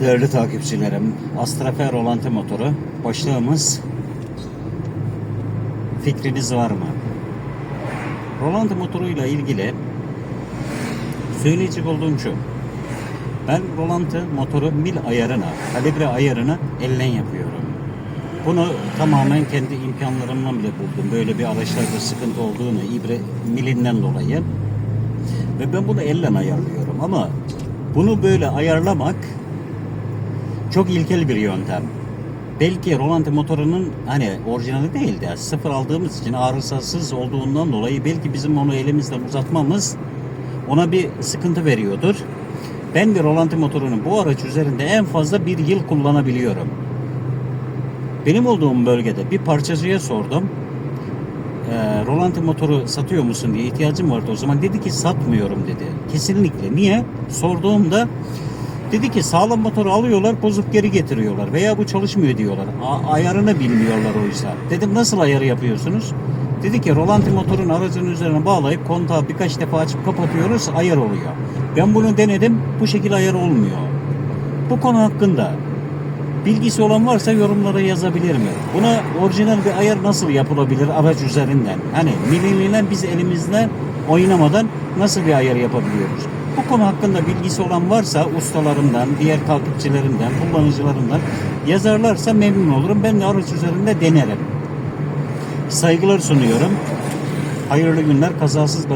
Değerli takipçilerim, Astrafer rolanti motoru. Başlığımız fikriniz var mı? Rolanti motoruyla ilgili söyleyecek olduğum şu. Ben rolanti motoru mil ayarına, kalibre ayarını ellen yapıyorum. Bunu tamamen kendi imkanlarımla bile buldum. Böyle bir araçlarda sıkıntı olduğunu ibre milinden dolayı. Ve ben bunu ellen ayarlıyorum ama bunu böyle ayarlamak çok ilkel bir yöntem. Belki rolanti motorunun hani orijinali değil de sıfır aldığımız için arızasız olduğundan dolayı belki bizim onu elimizden uzatmamız ona bir sıkıntı veriyordur. Ben bir rolanti motorunu bu araç üzerinde en fazla bir yıl kullanabiliyorum. Benim olduğum bölgede bir parçacıya sordum. Ee, rolanti motoru satıyor musun diye ihtiyacım vardı o zaman. Dedi ki satmıyorum dedi. Kesinlikle. Niye? Sorduğumda dedi ki sağlam motoru alıyorlar bozup geri getiriyorlar veya bu çalışmıyor diyorlar. A- ayarını bilmiyorlar oysa. Dedim nasıl ayarı yapıyorsunuz? Dedi ki rolanti motorun aracın üzerine bağlayıp kontağı birkaç defa açıp kapatıyoruz ayar oluyor. Ben bunu denedim bu şekilde ayar olmuyor. Bu konu hakkında Bilgisi olan varsa yorumlara yazabilir mi? Buna orijinal bir ayar nasıl yapılabilir araç üzerinden? Hani milimiyle biz elimizle oynamadan nasıl bir ayar yapabiliyoruz? Bu konu hakkında bilgisi olan varsa ustalarımdan, diğer takipçilerimden, kullanıcılarımdan yazarlarsa memnun olurum. Ben de araç üzerinde denerim. Saygılar sunuyorum. Hayırlı günler, kazasız